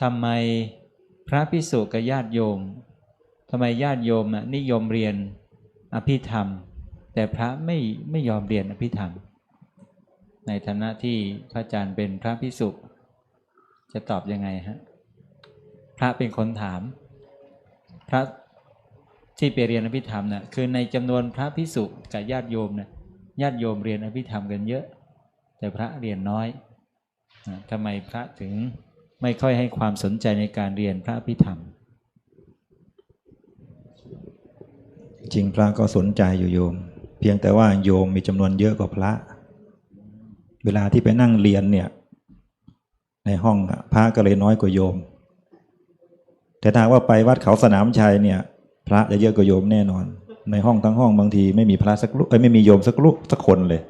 ทำไมพระพิสุกับญาติโยมทำไมญาติโยมนิยมเรียนอภิธรรม แต่พระไม่ไม่ยอมเรียนอภิธรรม ในฐานะที่พระอาจารย์เป็นพระพิสุจะตอบยังไงฮะพระเป็นคนถาม พระที่ไปเรียนอภิธรรมน่ะคือในจำนวนพระพิสุกับญาติโยมน่ะญาติโยมเรียนอภิธรรมกันเยอะ แต่พระเรียนน้อยอ่าทำไมพระถึง ไม่ค่อยให้ความสนใจในการเรียนพระอภิธรรม จริงพระก็สนใจอยู่โยม เพียงแต่ว่าโยมมีจำนวนเยอะกว่าพระ เวลาที่ไปนั่งเรียนเนี่ย ในห้องพระก็เลยน้อยกว่าโยม แต่ถ้าว่าไปวัดเขาสนามชัยเนี่ย พระจะเยอะกว่าโยมแน่นอน ในห้องทั้งห้องบางทีไม่มีพระสักรูปเอ้ยไม่มีโยมสักรูปสักคนเลย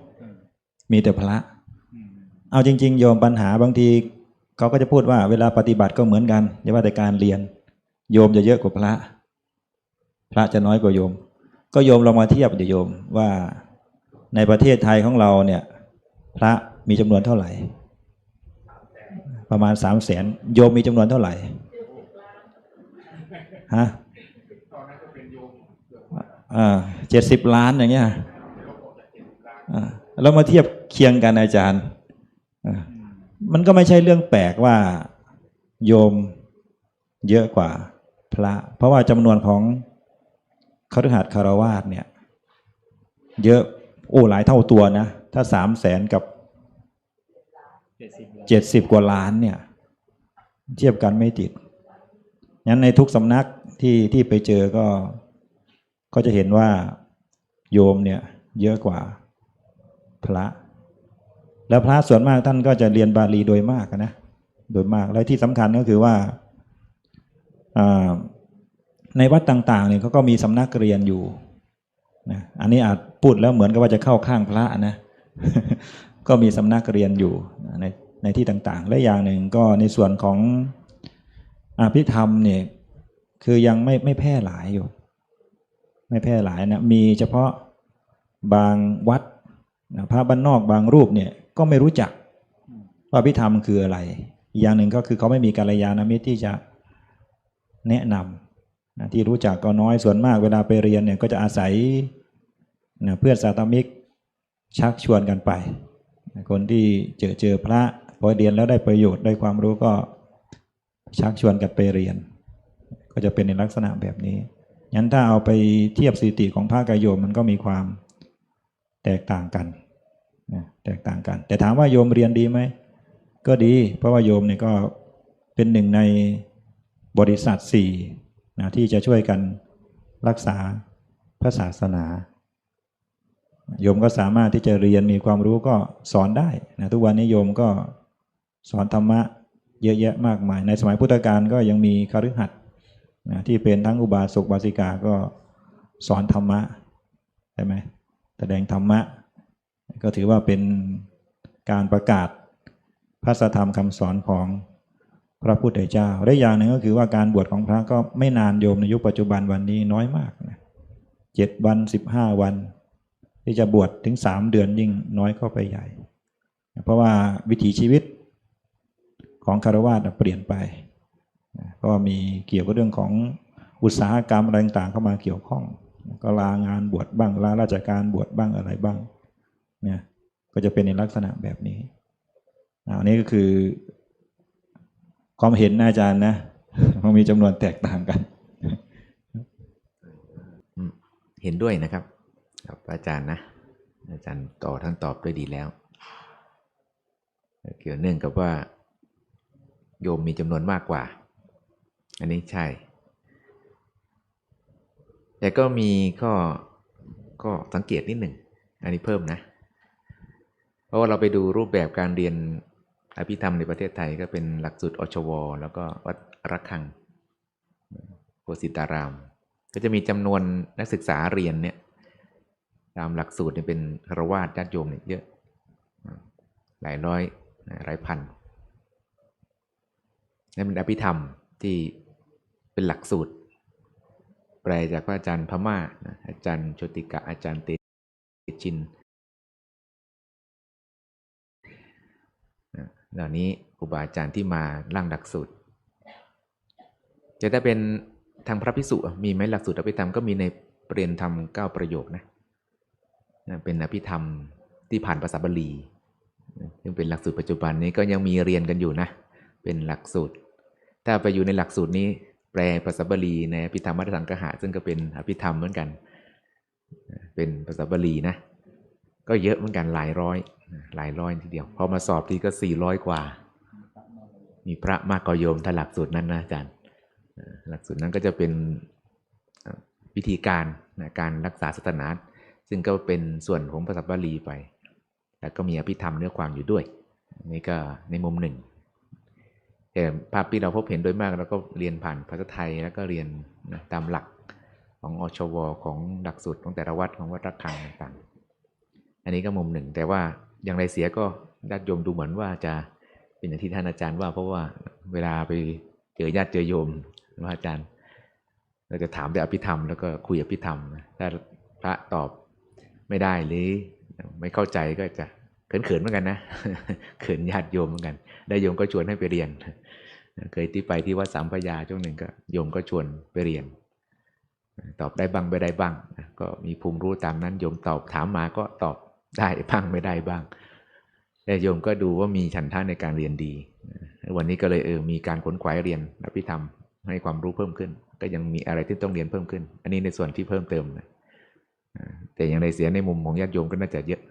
มีแต่พระ เอาจริง ๆ โยมปัญหาบางที เขาก็จะพูดว่าเวลาปฏิบัติก็เหมือนกันอย่าว่าแต่การเรียน โยมจะเยอะกว่าพระ พระจะน้อยกว่าโยม ก็โยมลองมาเทียบเดี๋ยวโยมว่าในประเทศไทยของเราเนี่ยพระมีจำนวนเท่าไหร่ ประมาณสามแสนโยมมีจำนวนเท่าไหร่ฮะเจ็ดสิบล้านอย่างเงี้ยอ่าแล้วมาเทียบเคียงกันอาจารย์ มันก็ไม่ใช่เรื่องแปลกว่าโยมเยอะกว่าพระ เพราะว่าจำนวนของคฤหัสถ์คารวาสเนี่ย เยอะโอ้หลายเท่าตัวนะ ถ้าสามแสนกับเจ็ดสิบกว่าล้านเนี่ย เทียบกันไม่ติดงั้นในทุกสำนักที่ที่ไปเจอก็ก็จะเห็นว่าโยมเนี่ยเยอะกว่าพระ แล้วพระส่วนมากท่านก็จะเรียนบาลีโดยมากนะ โดยมาก และที่สำคัญก็คือว่าในวัดต่างๆเนี่ยเขาก็มีสำนักเรียนอยู่นะอันนี้อาจพูดแล้วเหมือนกับว่าจะเข้าข้างพระนะ ก็มีสำนักเรียนอยู่ในในที่ต่างๆ และอย่างหนึ่งก็ในส่วนของอภิธรรมเนี่ยคือยังไม่ไม่แพร่หลายอยู่ ไม่แพร่หลายนะมีเฉพาะบางวัดนะพระบ้านนอกบางรูปเนี่ย ก็ไม่รู้จักว่าอภิธรรมคืออะไร อย่างหนึ่งก็คือเขาไม่มีกัลยาณมิตรที่จะแนะนำนะที่รู้จักก็น้อยส่วนมากเวลาไปเรียนเนี่ยก็จะอาศัยนะเพื่อนสาตมิกชักชวนกันไปนะคนที่เจอเจอพระพอเรียนแล้วได้ประโยชน์ได้ความรู้ก็ชักชวนกันไปเรียน ก็จะเป็นในลักษณะแบบนี้งั้นถ้าเอาไปเทียบสถิติของภาคกายโยมมันก็มีความแตกต่างกัน แตกต่างกัน แต่ถามว่าโยมเรียนดีไหม ก็ดี เพราะว่าโยมเนี่ยก็เป็นหนึ่งในบริษัทสี่นะที่จะช่วยกันรักษาพระศาสนา โยมก็สามารถที่จะเรียนมีความรู้ก็สอนได้นะทุกวันนี้โยมก็สอนธรรมะเยอะแยะมากมาย ในสมัยพุทธกาลก็ยังมีคฤหัสถ์นะที่เป็นทั้งอุบาสกบาสิกาก็สอนธรรมะใช่ไหมแสดงธรรมะ ก็ถือว่าเป็นการประกาศพระธรรมคำสอนของพระพุทธเจ้าและอย่างหนึ่งก็คือว่าการบวชของพระก็ไม่นานโยมในยุคปัจจุบันวันนี้น้อยมากนะเจ็ดวันสิบห้าวัน ที่จะบวชถึงสามเดือนยิ่งน้อยเข้าไปใหญ่ เพราะว่าวิถีชีวิตของคารวะเปลี่ยนไปนะเพราะว่ามีเกี่ยวกับเรื่องของอุตสาหกรรมอะไรต่างๆเข้ามาเกี่ยวข้อง ก็ลางานบวชบ้างลาราชการบวชบ้างอะไรบ้าง นี่ยก็จะเป็นในลักษณะแบบนี้อันนี้ก็คือ ความเห็นอาจารย์นะมันมีจำนวนแตกต่างกัน เห็นด้วยนะครับกับอาจารย์นะ อาจารย์ต่อท่านตอบด้วยดีแล้ว เกี่ยวเนื่องกับว่า โยมมีจำนวนมากกว่า อันนี้ใช่ แต่ก็มีข้อก็สังเกตนิดหนึ่ง อันนี้เพิ่มนะ เพราะว่าเราไปดูรูปแบบการเรียนอภิธรรมในประเทศไทยก็เป็นหลักสูตรอชว แล้วก็วัดระฆังโกสิตาราม ก็จะมีจำนวนนักศึกษาเรียนเนี่ยตามหลักสูตรเนี่ยเป็นคารวาสญาติโยมเนี่ยเยอะ หลายร้อยหลายพันนั่นเป็นอภิธรรมที่เป็นหลักสูตร แปลจากพระอาจารย์พม่าอาจารย์โชติกะอาจารย์เตชินนะ เหล่านี้ครูบาอาจารย์ที่มาร่างหลักสูตรแต่ถ้เป็นทางพระพิสุมีไหมหลักสูตรอภิธรรมก็มีในเรียนธรรมเก้าประโยคนะนะเป็นอภิธรรมที่ผ่านภาษาบาลีซึ่งเป็นหลักสูตรปัจจุบันนี้ก็ยังมีเรียนกันอยู่นะ เป็นหลักสูตร ถ้าไปอยู่ในหลักสูตรนี้ แปลภาษาบาลีในอภิธรรมมัทสังกหะซึ่งก็เป็นอภิธรรมเหมือนกัน เป็นภาษาบาลีนะ ก็เยอะเหมือนกันหลายร้อย หลายร้อยทีเดียว พอมาสอบทีก็สี่ร้อยกว่า มีพระมากกว่าโยมถ้าหลักสูตรนั้นนะอาจารย์ หลักสูตรนั้นก็จะเป็นวิธีการนะการรักษาศาสนา ซึ่งก็เป็นส่วนของภาษาบาลีไป แล้วก็มีอภิธรรมเนื้อความอยู่ด้วย นี่ก็ในมุมหนึ่ง แต่ภาพที่เราพบเห็นโดยมากเราก็เรียนผ่านภาษาไทยแล้วก็เรียนนะตามหลักของอชว ของหลักสูตรของแต่ละวัดของวัดระฆังต่างๆ อันนี้ก็มุมหนึ่งแต่ว่า อย่างไรเสียก็ญาติโยมดูเหมือนว่าจะเป็นอย่างที่ท่านอาจารย์ว่า เพราะว่าเวลาไปเจอญาติเจอโยมว่าอาจารย์ เราจะถามแต่อภิธรรมแล้วก็คุยอภิธรรมนะถ้าพระตอบไม่ได้หรือไม่เข้าใจก็จะเขินๆเหมือนกันนะเขินญาติโยมเหมือนกัน ได้โยมก็ชวนให้ไปเรียน เคยที่ไปที่วัดสามพยาช่วงหนึ่งก็โยมก็ชวนไปเรียน ตอบได้บ้างไม่ได้บ้าง ก็มีภูมิรู้ตามนั้นโยมตอบถามมาก็ตอบ ได้บ้างไม่ได้บ้างแต่โยมก็ดูว่ามีฉันท่าในการเรียนดี วันนี้ก็เลยเออมีการขนขวายเรียนอภิธรรมให้ความรู้เพิ่มขึ้น ก็ยังมีอะไรที่ต้องเรียนเพิ่มขึ้น อันนี้ในส่วนที่เพิ่มเติมนะแต่อย่างไรเสียในมุมของญาติโยมก็น่าจะเยอะ